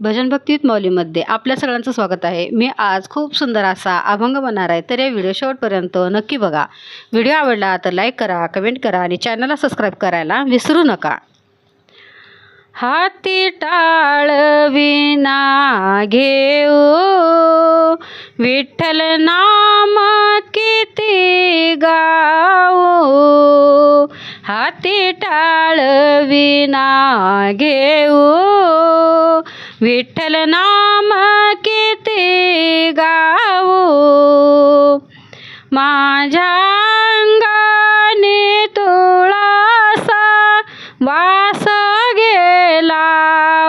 भजन भक्तीत मौलीमध्ये आपल्या सगळ्यांचं स्वागत आहे. मी आज खूप सुंदर असा अभंग बनणार आहे तर या व्हिडिओ शेवटपर्यंत नक्की बघा. व्हिडिओ आवडला तर लाईक करा कमेंट करा आणि चॅनलला सबस्क्राईब करायला विसरू नका. हाती टाळ विना घेऊ. विठ्ठल नाम किती गाऊ. हाती टाळ विना घेऊ. विठ्ठल नाम किती गाऊ माझ्या अंगाने तुळासा वास गेला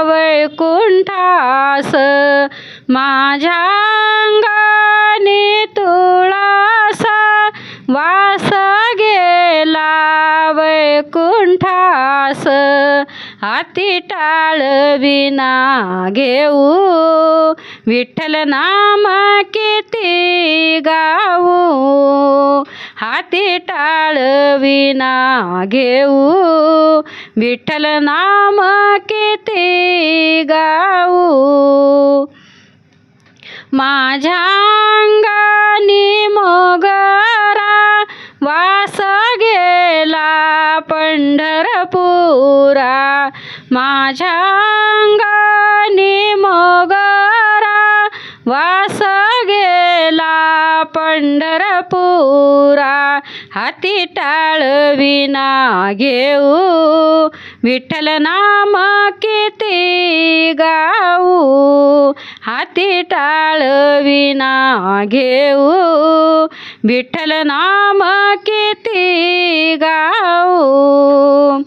वैकुंठास. माझ्या वैकुंठास हाती टाळ विना घेऊ. विठ्ठल नाम किती गाऊ. हाती टाळ विना घेऊ. विठ्ठल नाम किती गाऊ. माझ्या माझ्या अंगानी मोगरा वास गेला पंढरपुरा. हाती टाळविना घेऊ. विठ्ठल नाम किती गाऊ. हाती टाळविना घेऊ. विठ्ठल नाम किती गाऊ.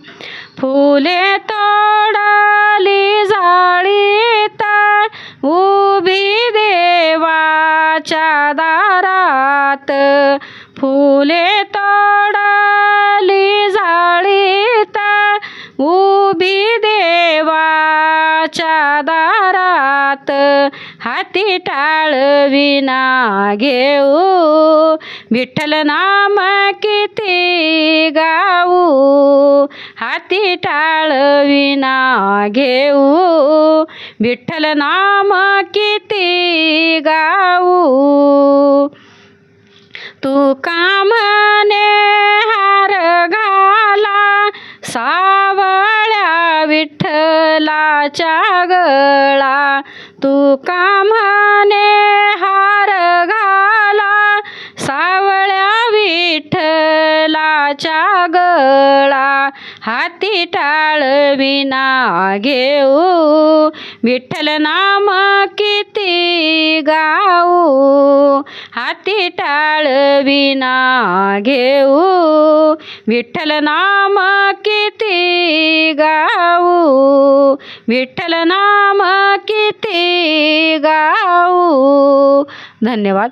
फुले हात फुले तोडाली जाळीत. उभी देवाच्या दारात हाती टाळविना घेऊ. विठ्ठल नाम किती गाऊ. हाती टाळविना घेऊ. विठ्ठल नाम किती गाऊ. तू कामने हार घाला सावळ्या विठ्ठलाच्या गळा. तू कामने हार घाला सावळ्या विठ्ठलाच्या गळा. हाती टाळ विना घेऊ विठ्ठल नाम किती गा हाती टाळविना घेऊ. विठ्ठल नाम किती गाऊ. विठ्ठल नाम किती गाऊ. धन्यवाद.